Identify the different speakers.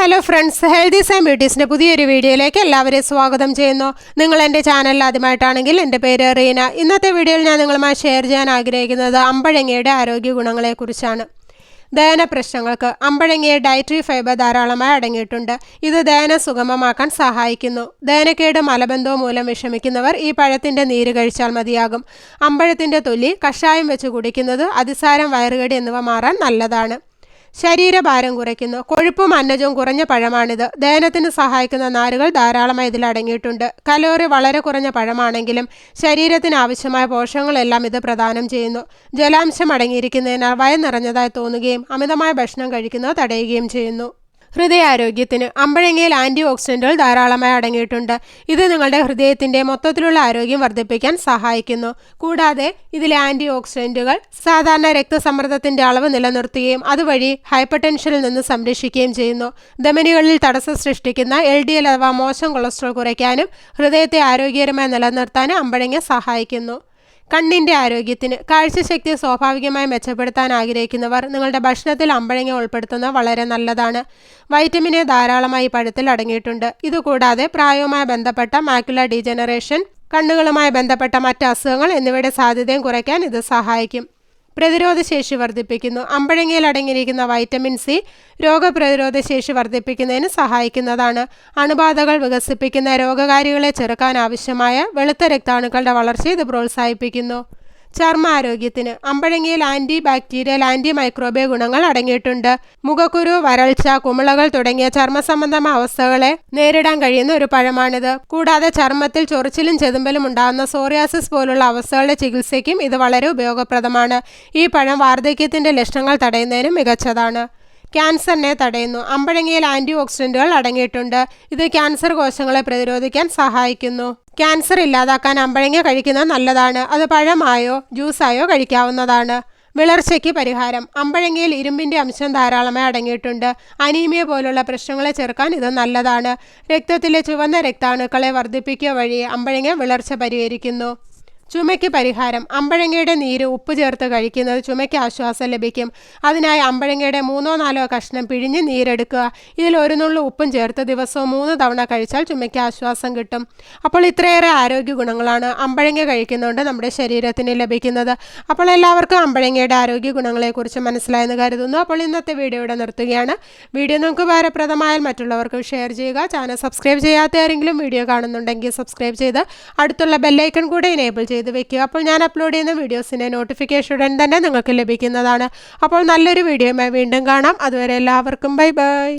Speaker 1: Hello friends healthy and ബ്യൂട്ടീസിന്റെ പുതിയൊരു വീഡിയോയിലേക്ക് എല്ലാവരെയും സ്വാഗതം ചെയ്യുന്നു. നിങ്ങൾ എന്റെ ചാനലിൽ ആദ്യമായിട്ടാണെങ്കിൽ എന്റെ പേര് റീന. ഇന്നത്തെ വീഡിയോയിൽ ഞാൻ നിങ്ങളുമായി ഷെയർ ചെയ്യാൻ ആഗ്രഹിക്കുന്നത് അമ്പഴങ്ങയുടെ ആരോഗ്യ ഗുണങ്ങളെക്കുറിച്ചാണ്. ദഹന പ്രശ്നങ്ങൾക്ക് അമ്പഴങ്ങയെ ഡയറ്ററി ഫൈബർ ധാരാളമായി അടങ്ങിയിട്ടുണ്ട്. ഇത് ദഹന സുഗമമാക്കാൻ സഹായിക്കുന്നു. ദഹനക്കേട് മലബന്ധവും മൂലം വിഷമിക്കുന്നവർ ഈ പഴത്തിന്റെ നീര് കഴിച്ചാൽ മതിയാകും. അമ്പഴത്തിന്റെ തൊലി കഷായം വെച്ച് കുടിക്കുന്നത് അതിസാരം വയറുകടി എന്നിവ മാറാൻ നല്ലതാണ്. ശരീരഭാരം കുറയ്ക്കുന്നു. കൊഴുപ്പും അന്നജവും കുറഞ്ഞ പഴമാണിത്. ദഹനത്തിന് സഹായിക്കുന്ന നാരുകൾ ധാരാളമായി ഇതിൽ അടങ്ങിയിട്ടുണ്ട്. കലോറി വളരെ കുറഞ്ഞ പഴമാണെങ്കിലും ശരീരത്തിന് ആവശ്യമായ പോഷകങ്ങളെല്ലാം ഇത് പ്രദാനം ചെയ്യുന്നു. ജലാംശം അടങ്ങിയിരിക്കുന്നതിനാൽ വയർ നിറഞ്ഞതായി തോന്നുകയും അമിതമായ ഭക്ഷണം കഴിക്കുന്നത് തടയുകയും ചെയ്യുന്നു. ഹൃദയാരോഗ്യത്തിന് അമ്പഴങ്ങയിൽ ആന്റി ഓക്സിഡന്റുകൾ ധാരാളമായി അടങ്ങിയിട്ടുണ്ട്. ഇത് നിങ്ങളുടെ ഹൃദയത്തിന്റെ മൊത്തത്തിലുള്ള ആരോഗ്യം വർദ്ധിപ്പിക്കാൻ സഹായിക്കുന്നു. കൂടാതെ ഇതിലെ ആന്റി ഓക്സിഡന്റുകൾ സാധാരണ രക്തസമ്മർദ്ദത്തിന്റെ അളവ് നിലനിർത്തുകയും അതുവഴി ഹൈപ്പർ ടെൻഷനിൽ നിന്ന് സംരക്ഷിക്കുകയും ചെയ്യുന്നു. ധമനികളിൽ തടസ്സം സൃഷ്ടിക്കുന്ന എൽ ഡി എൽ അഥവാ മോശം കൊളസ്ട്രോൾ കുറയ്ക്കാനും ഹൃദയത്തെ ആരോഗ്യകരമായി നിലനിർത്താനും അമ്പഴങ്ങ സഹായിക്കുന്നു. കണ്ണിന്റെ ആരോഗ്യത്തിന് കാഴ്ചശക്തി സ്വാഭാവികമായി മെച്ചപ്പെടുത്താൻ ആഗ്രഹിക്കുന്നവർ നിങ്ങളുടെ ഭക്ഷണത്തിൽ അമ്പഴങ്ങ ഉൾപ്പെടുത്തുന്നത് വളരെ നല്ലതാണ്. വൈറ്റമിൻ എ ധാരാളമായി പഴത്തിൽ അടങ്ങിയിട്ടുണ്ട്. ഇതുകൂടാതെ പ്രായവുമായി ബന്ധപ്പെട്ട മാക്കുല ഡീജനറേഷൻ കണ്ണുകളുമായി ബന്ധപ്പെട്ട മറ്റ് അസുഖങ്ങൾ എന്നിവയുടെ സാധ്യതയും കുറയ്ക്കാൻ ഇത് സഹായിക്കും. പ്രതിരോധശേഷി വർദ്ധിപ്പിക്കുന്നു. അമ്പഴങ്ങയിൽ അടങ്ങിയിരിക്കുന്ന വൈറ്റമിൻ സി രോഗപ്രതിരോധ ശേഷി വർദ്ധിപ്പിക്കുന്നതിന് സഹായിക്കുന്നതാണ്. അണുബാധകൾ വികസിപ്പിക്കുന്ന രോഗകാരികളെ ചെറുക്കാൻ ആവശ്യമായ വെളുത്ത രക്താണുക്കളുടെ വളർച്ച ഇത് പ്രോത്സാഹിപ്പിക്കുന്നു. ചർമ്മാരോഗ്യത്തിന് അമ്പഴങ്ങയിൽ ആന്റി ബാക്ടീരിയൽ ആന്റി മൈക്രോബിയ ഗുണങ്ങൾ അടങ്ങിയിട്ടുണ്ട്. മുഖക്കുരു വരൾച്ച കുമിളകൾ തുടങ്ങിയ ചർമ്മ സംബന്ധമായ അവസ്ഥകളെ നേരിടാൻ കഴിയുന്ന ഒരു പഴമാണിത്. കൂടാതെ ചർമ്മത്തിൽ ചൊറിച്ചിലും ചെതുമ്പലും ഉണ്ടാകുന്ന സോറിയാസിസ് പോലുള്ള അവസ്ഥകളുടെ ചികിത്സയ്ക്കും ഇത് വളരെ ഉപയോഗപ്രദമാണ്. ഈ പഴം വാർദ്ധക്യത്തിന്റെ ലക്ഷണങ്ങൾ തടയുന്നതിനും മികച്ചതാണ്. ക്യാൻസറിനെ തടയുന്നു. അമ്പഴങ്ങയിൽ ആന്റി ഓക്സിഡന്റുകൾ അടങ്ങിയിട്ടുണ്ട്. ഇത് ക്യാൻസർ കോശങ്ങളെ പ്രതിരോധിക്കാൻ സഹായിക്കുന്നു. ക്യാൻസർ ഇല്ലാതാക്കാൻ അമ്പഴങ്ങ കഴിക്കുന്നത് നല്ലതാണ്. അത് പഴമായോ ജ്യൂസായോ കഴിക്കാവുന്നതാണ്. വിളർച്ചയ്ക്ക് പരിഹാരം. അമ്പഴങ്ങയിൽ ഇരുമ്പിന്റെ അംശം ധാരാളമായി അടങ്ങിയിട്ടുണ്ട്. അനീമിയ പോലുള്ള പ്രശ്നങ്ങളെ ചെറുക്കാൻ ഇത് നല്ലതാണ്. രക്തത്തിലെ ചുവന്ന രക്താണുക്കളെ വർദ്ധിപ്പിക്കുക വഴി അമ്പഴങ്ങ വിളർച്ച പരിഹരിക്കുന്നു. ചുമയ്ക്ക് പരിഹാരം. അമ്പഴങ്ങയുടെ നീര് ഉപ്പ് ചേർത്ത് കഴിക്കുന്നത് ചുമയ്ക്ക് ആശ്വാസം ലഭിക്കും. അതിനായി അമ്പഴങ്ങയുടെ മൂന്നോ നാലോ കഷ്ണം പിഴിഞ്ഞ് നീരെടുക്കുക. ഇതിൽ ഒരു നുള്ളു ഉപ്പും ചേർത്ത് ദിവസവും മൂന്ന് തവണ കഴിച്ചാൽ ചുമയ്ക്ക് ആശ്വാസം കിട്ടും. അപ്പോൾ ഇത്രയേറെ ആരോഗ്യ ഗുണങ്ങളാണ് അമ്പഴങ്ങ കഴിക്കുന്നതുകൊണ്ട് നമ്മുടെ ശരീരത്തിന് ലഭിക്കുന്നത്. അപ്പോൾ എല്ലാവർക്കും അമ്പഴങ്ങയുടെ ആരോഗ്യ ഗുണങ്ങളെക്കുറിച്ച് മനസ്സിലായെന്ന് കരുതുന്നു. അപ്പോൾ ഇന്നത്തെ വീഡിയോ ഇവിടെ നിർത്തുകയാണ്. വീഡിയോ നമുക്ക് ഉപകാരപ്രദമായാൽ മറ്റുള്ളവർക്ക് ഷെയർ ചെയ്യുക. ചാനൽ സബ്സ്ക്രൈബ് ചെയ്യാത്ത ആരെങ്കിലും വീഡിയോ കാണുന്നുണ്ടെങ്കിൽ സബ്സ്ക്രൈബ് ചെയ്ത് അടുത്തുള്ള ബെല്ലൈക്കൺ കൂടെ എനേബിൾ ചെയ്ത് ചെയ്ത് വെക്കുക. അപ്പോൾ ഞാൻ അപ്ലോഡ് ചെയ്യുന്ന വീഡിയോസിന്റെ നോട്ടിഫിക്കേഷൻ ഉടൻ തന്നെ നിങ്ങൾക്ക് ലഭിക്കുന്നതാണ്. അപ്പോൾ നല്ലൊരു വീഡിയോയുമായി വീണ്ടും കാണാം. അതുവരെ എല്ലാവർക്കും ബൈ ബൈ